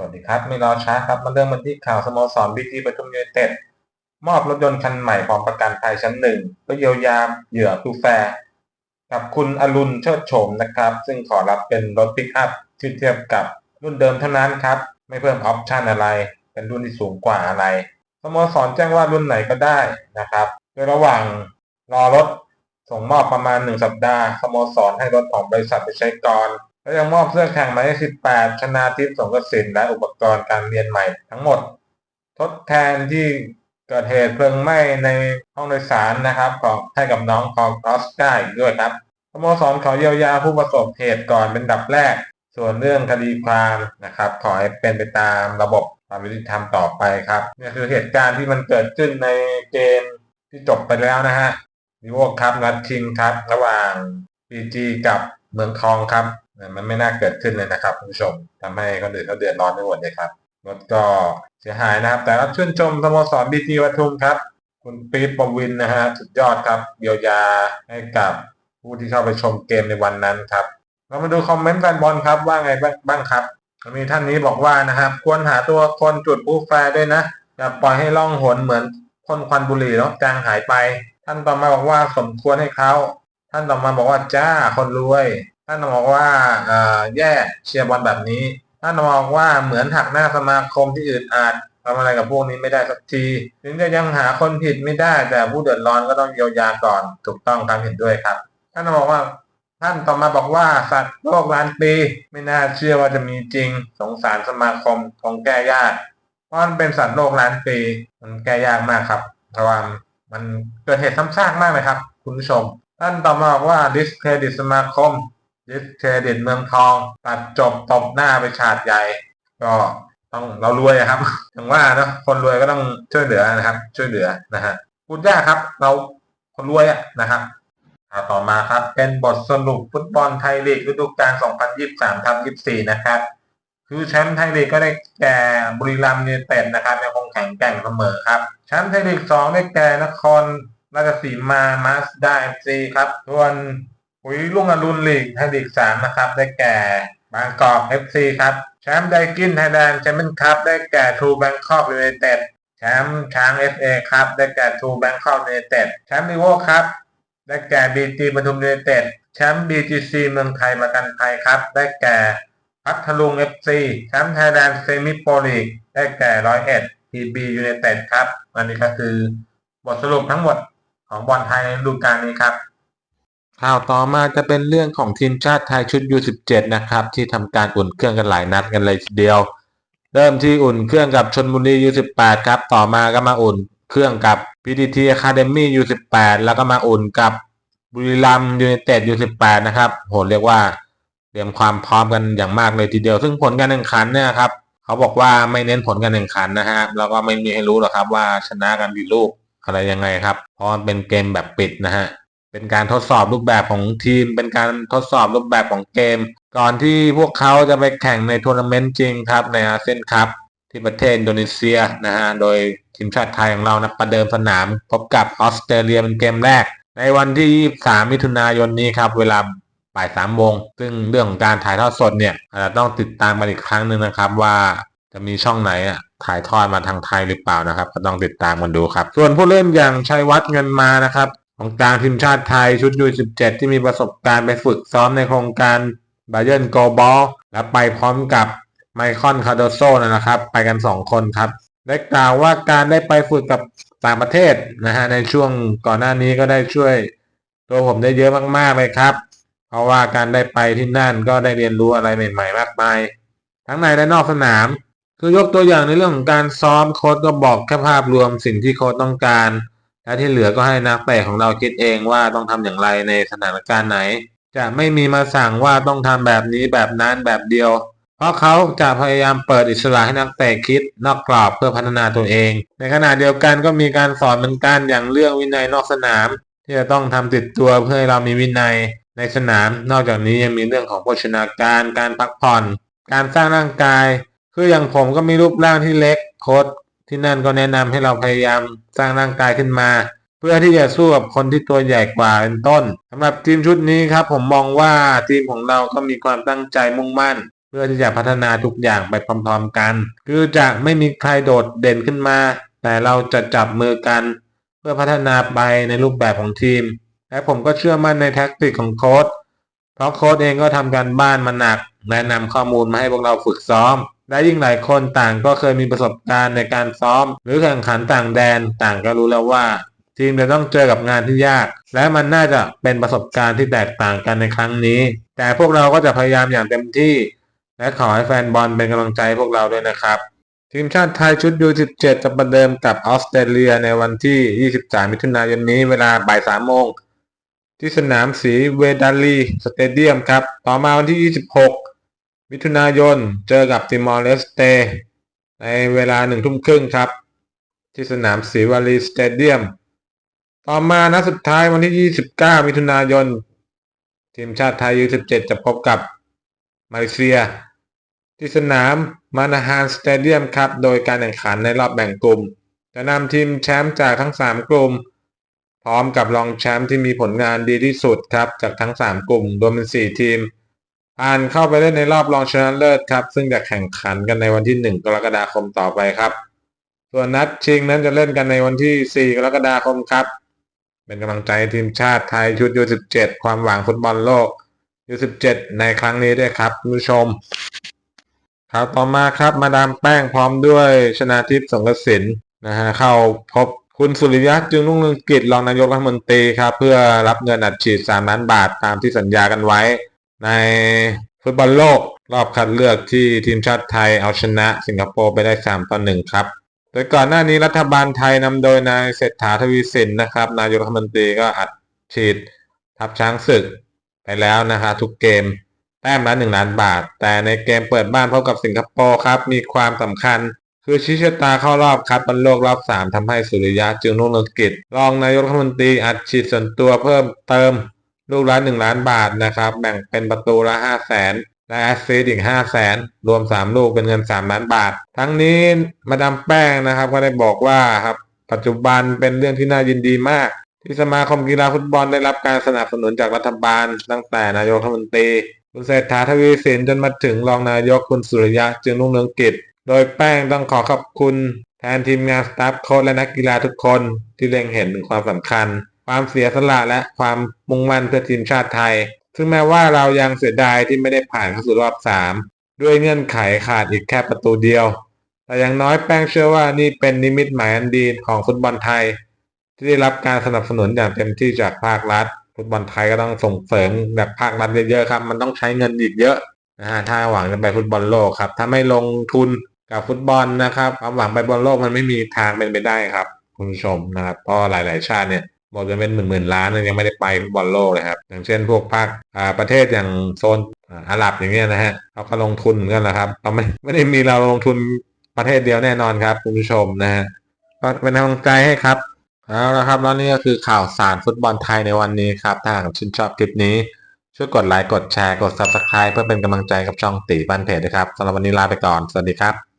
วัสดีครับ ไม่รอช้าครับ มาเริ่มกันที่ข่าวสโมสรบีจีปทุมยูไนเต็ดมอบรถยนต์คันใหม่พร้อมประกันภัยชั้นหนึ่งเพื่อเยียวยาเหยื่อทูแฟร์กับคุณอรุณเชิดโฉมนะครับ ซึ่งขอรับเป็นรถปิกอัพที่เทียบกับรุ่นเดิมเท่านั้นครับ ไม่เพิ่มออปชันอะไร เป็นรุ่นที่สูงกว่าอะไรสโมสรแจ้งว่ารุ่นไหนก็ได้นะครับ โดยระหว่างรอรถส่งมอบประมาณหนึ่งสัปดาห์สโมสรให้รถของบริษัทไปใช้ก่อน และยังมอบเสื้อแข่งหมายเลข18ชนาทิพย์สงกสินและอุปกรณ์การเรียนใหม่ทั้งหมด ทดแทนที่เกิดเหตุเพลิงไหม้ในห้องโดยสารนะครับของให้กับน้องของออสการ์อีกด้วยครับสโมสรขอเยียวยาผู้ประสบเหตุก่อนเป็นดับแรก ส่วนเรื่องคดีความนะครับ ขอให้เป็นไปตามระบบความยุติธรรมต่อไปครับนี่คือเหตุการณ์ที่มันเกิดขึ้นในเกมที่จบไปแล้วนะฮะดิโวครับนัดชิงครับ ระหว่าง PG กับเมืองทองครับ มันไม่น่าเกิดขึ้นเลยนะครับคุณผู้ชมทำให้คนอื่นเขาเดือดร้อนไปหมดเลยครับรถก็เสียหายนะครับ แต่ก็ชื่นชมสโมสรบีจีปทุมครับ คุณปี๊บปวินนะฮะสุดยอดครับเยียวยาให้กับผู้ที่เข้าไปชมเกมในวันนั้นครับ เรามาดูคอมเมนต์แฟนบอลครับว่าไงบ้างบ้างครับ มีท่านนี้บอกว่านะครับควรหาตัวคนจุดผู้แฟร์ด้วยนะอย่าปล่อยให้ล่องหนเหมือนพ่นควันบุหรี่แล้วจางหายไป ท่านต่อมาบอกว่าสมควรให้เขาท่านต่อมาบอกว่าจ้าคนรวย ท่านต่อมบอกว่าแย่เชียร์บอลแบบนี้ ท่านต่อมบอกว่าเหมือนหักหน้าสมาคมที่อื่นอาจทำอะไรกับพวกนี้ไม่ได้สักที ถึงจะยังหาคนผิดไม่ได้ แต่ผู้เดือดร้อนก็ต้องเยียวยาก่อน ถูกต้องครับเห็นด้วยครับ ท่านต่อมบอกว่า ท่านต่อมาบอกว่าสัตว์โลกล้านปีไม่น่าเชื่อว่าจะมีจริง สงสารสมาคมคงแก้ยาก เพราะมันเป็นสัตว์โลกล้านปี มันแก้ยากมากครับเพราะว่ามันเกิดเหตุซ้ำซากมากเลยครับ คุณผู้ชม ท่านต่อมาบอกว่า discredit สมาคม discredit เมืองทอง ตัดจบตบหน้าไปฉาดใหญ่ ก็ต้องเรารวยครับถึงว่าเนอะคนรวยก็ต้องช่วยเหลือนะครับ ช่วยเหลือนะฮะพูดยากครับ เราคนรวยอะนะครับต่อมาครับเป็นบทสรุปฟุตบอลไทยลีกฤดูกาล 2023ทับ24 นะครับ คือแชมป์ไทยลีกก็ได้แก่บุรีรัมย์ยูไนเต็ดนะครับยังคงแข็งแกร่งเสมอครับแชมป์ไทยลีก 2 ได้แก่นครราชสีมามาสด้าเอฟซีครับส่วน ปุ๋ยลุงอรุณลีกไทยลีก3นะครับ ได้แก่ บางกอกเอฟซีครับ แชมป์ไดกินไทยแลนด์แชมเปี้ยนคัพได้แก่ทูแบงคอกยูไนเต็ดแชมป์ช้างเอฟเอครับ ได้แก่ทูแบงคอกยูไนเต็ดแชมป์ลีโวครับ ได้แก่บีจีปทุมยูไนเต็ดแชมป์บีจีซีเมืองไทยประกันภัยครับ ได้แก่พัทลุงเอฟซีแชมป์ไทยแลนด์เซมิโปลีกได้แก่ร้อยเอ็ดทีบียูไนเต็ดครับ อันนี้ก็คือบทสรุปทั้งหมดของบอลไทยในฤดูกาลนี้ครับ ข่าวต่อมาจะเป็นเรื่องของทีมชาติไทยชุด U17 นะครับ ที่ทำการอุ่นเครื่องกันหลายนัดกันเลยทีเดียว เริ่มที่อุ่นเครื่องกับชนบุรี U18 ครับ ต่อมาก็มาอุ่นเครื่องกับ PTT Academy U18 แล้วก็มาอุ่นกับบุรีรัมย์ยูไนเต็ด U18 นะครับโหเรียกว่าเตรียมความพร้อมกันอย่างมากเลยทีเดียว ซึ่งผลการแข่งขันเนี่ยครับเขาบอกว่าไม่เน้นผลการแข่งขันนะฮะแล้วก็ไม่มีให้รู้หรอกครับว่าชนะกันกี่ลูกอะไรยังไงครับเพราะมันเป็นเกมแบบปิดนะฮะ เป็นการทดสอบรูปแบบของทีม เป็นการทดสอบรูปแบบของเกม ก่อนที่พวกเขาจะไปแข่งในทัวร์นาเมนต์จริงครับในอาเซียนคัพที่ประเทศอินโดนีเซียนะฮะ โดยทีมชาติไทยของเรานะประเดิมสนาม พบกับออสเตรเลียเป็นเกมแรก ในวันที่ 23 มิถุนายนนี้ครับ เวลาบ่ายสามโมง ซึ่งเรื่องของการถ่ายทอดสดเนี่ยอาจจะต้องติดตามกันอีกครั้งหนึ่งนะครับว่าจะมีช่องไหนอะถ่ายทอดมาทางไทยหรือเปล่านะครับ ก็ต้องติดตามกันดูครับ ส่วนผู้เล่นอย่างชัยวัฒน์เงินมานะครับ ของกลางทีมชาติไทยชุดยู17 ที่มีประสบการณ์ไปฝึกซ้อมในโครงการบาเย r นโกบอลและไปพร้อมกับไมคอนคาโดโซนะครับ ไปกัน 2 คนครับ ได้กล่าวว่าการได้ไปฝึกกับต่างประเทศนะฮะในช่วงก่อนหน้านี้ก็ได้ช่วยตัวผมได้เยอะมากๆเลยครับ เพราะว่าการได้ไปที่นั่นก็ได้เรียนรู้อะไรใหม่ ๆ มากมาย ทั้งในและนอกสนาม คือยกตัวอย่างในเรื่องของการซ้อมโค้ชก็บอกแค่ภาพรวมสิ่งที่โค้ชต้องการ และที่เหลือก็ให้นักเตะของเราคิดเองว่าต้องทำอย่างไรในสถานการณ์ไหน จะไม่มีมาสั่งว่าต้องทำแบบนี้แบบนั้นแบบเดียว เพราะเขาจะพยายามเปิดอิสระให้นักเตะคิดนอกกรอบเพื่อพัฒนาตัวเอง ในขณะเดียวกันก็มีการสอนเหมือนกันอย่างเรื่องวินัยนอกสนาม ที่จะต้องทำติดตัวเพื่อให้เรามีวินัยในสนาม นอกจากนี้ยังมีเรื่องของโภชนาการการพักผ่อน การสร้างร่างกาย คืออย่างผมก็มีรูปร่างที่เล็กโค้ช ที่นั่นก็แนะนำให้เราพยายามสร้างร่างกายขึ้นมา เพื่อที่จะสู้กับคนที่ตัวใหญ่กว่าเป็นต้นสำหรับทีมชุดนี้ครับ ผมมองว่าทีมของเราก็มีความตั้งใจมุ่งมั่น เพื่อที่จะพัฒนาทุกอย่างไปพร้อมๆกัน คือจะไม่มีใครโดดเด่นขึ้นมา แต่เราจะจับมือกัน เพื่อพัฒนาไปในรูปแบบของทีม และผมก็เชื่อมั่นในแท็กติกของโค้ช เพราะโค้ชเองก็ทำการบ้านมาหนักแนะนำข้อมูลมาให้พวกเราฝึกซ้อม และยิ่งหลายคนต่างก็เคยมีประสบการณ์ในการซ้อม หรือแข่งขันต่างแดนต่างก็รู้แล้วว่า ทีมจะต้องเจอกับงานที่ยาก และมันน่าจะเป็นประสบการณ์ที่แตกต่างกันในครั้งนี้ แต่พวกเราก็จะพยายามอย่างเต็มที่ และขอให้แฟนบอลเป็นกำลังใจใพวกเราด้วยนะครับทีมชาติไทยชุดยู17 จะประเดิมกับออสเตรเลียในวันที่ 23 มิถุนายนนี้เวลาบ่าย3โมง ที่สนามสีเวดาลีสเตเดียมครับ ต่อมาวันที่ 26 มิถุนายน เจอกับติมอร์เลสเตในเวลาหนึ่งทุ่มครึ่งครับ ที่สนามสีวาลีสเตเดียม ต่อมานัดสุดท้ายวันที่ 29 มิถุนายน ทีมชาติไทยยู17 จะพบกับมาเลเซีย ที่สนามมานาฮานสเตเดียมครับ โดยการแข่งขันในรอบแบ่งกลุ่ม จะนำทีมแชมป์จากทั้ง 3 กลุ่ม พร้อมกับรองแชมป์ที่มีผลงานดีที่สุดครับจากทั้ง 3 กลุ่มรวมเป็น 4 ทีมผ่านเข้าไปเล่นในรอบรองชนะเลิศครับ ซึ่งจะแข่งขันกันในวันที่ 1 กรกฎาคมต่อไปครับ ส่วนนัดชิงนั้นจะเล่นกันในวันที่ 4 กรกฎาคมครับ เป็นกำลังใจทีมชาติไทยชุดยู17ความหวังฟุตบอลโลกยู17ในครั้งนี้ด้วยครับคุณผู้ชมข่าวต่อมาครับมาดามแป้งพร้อมด้วยชนาทิพย์สงกระสินนะฮะเข้าพบ คุณสุริยะจึงรุ่งเรืองกิจรองนายกรัฐมนตรีครับ เพื่อรับเงินอัดฉีด3ล้านบาทตามที่สัญญากันไว้ ในฟุตบอลโลกรอบคัดเลือกที่ทีมชาติไทยเอาชนะสิงคโปร์ไปได้3ต่อ1ครับ โดยก่อนหน้านี้รัฐบาลไทยนำโดยนายเศรษฐาทวีสินนะครับ นายกรัฐมนตรีก็อัดฉีดทัพช้างศึกไปแล้วนะครับทุกเกมแต้มละหนึ่งล้านบาท แต่ในเกมเปิดบ้านพบกับสิงคโปร์ครับ มีความสำคัญ คือชี้ชะตาเข้ารอบคัดบอลโลกรอบ3ทำให้สุริยะจึงรุ่งเรืองกิจ รองนายกรัฐมนตรีอัดฉีดส่วนตัวเพิ่มเติมลูกละ1ล้านบาทนะครับ แบ่งเป็นประตูละ5 0 0แสนและแอสซิสอีก5 0 0แสนรวม3ลูกเป็นเงิน3ล้านบาท ทั้งนี้มาดามแป้งนะครับ ก็ได้บอกว่าครับปัจจุบันเป็นเรื่องที่น่ายินดีมาก ที่สมาคมกีฬาฟุตบอลได้รับการสนับสนุนจากรัฐบาล ตั้งแต่นายกรัฐมนตรีคุณเศรษฐาทวีสินจนมาถึงรองนายกคุณสุริยะจึงรุ่งเรืองกิจ โดยแป้งต้องขอขอบคุณแทนทีมงานสตาฟโค้ชและนักกีฬาทุกคนที่เล็งเห็นถึงความสำคัญ ความเสียสละและความมุ่งมั่นเพื่อทีมชาติไทย ซึ่งแม้ว่าเรายังเสียดายที่ไม่ได้ผ่านเข้าสู่รอบ 3 ด้วยเงื่อนไขขาดอีกแค่ประตูเดียว แต่อย่างน้อยแป้งเชื่อว่านี่เป็นนิมิตหมายอันดีของฟุตบอลไทย ที่ได้รับการสนับสนุนอย่างเต็มที่จากภาครัฐ ฟุตบอลไทยก็ต้องส่งเสริมแบบภาครัฐเยอะๆครับ มันต้องใช้เงินอีกเยอะนะฮะถ้าหวังจะไปฟุตบอลโลกครับ ถ้าไม่ลงทุน กับฟุตบอลนะครับความหวังไปบอลโลกมันไม่มีทางเป็นไปได้ครับ คุณผู้ชมนะครับเพราะหลาย ๆ ชาติเนี่ยบอกจะเป็นหมื่นๆล้านยังไม่ได้ไปฟุตบอลโลกเลยครับ อย่างเช่นพวกภาคอาประเทศอย่างโซนอาหรับอย่างเงี้ยนะฮะเขาก็ลงทุนเหมือนกันแหละครับเขาไม่ไม่ได้มีเราลงทุนประเทศเดียวแน่นอนครับคุณผู้ชมนะฮะก็เป็นกำลังใจให้ครับเอาละครับแล้วนี่ก็คือข่าวสารฟุตบอลไทยในวันนี้ครับถ้าหากชื่นชอบคลิปนี้ ช่วยกดไลค์กดแชร์กด Subscribe เพื่อเป็นกำลังใจกับช่องตีบ้านเพจด้วยครับสำหรับวันนี้ลาไปก่อน สวัสดีครับ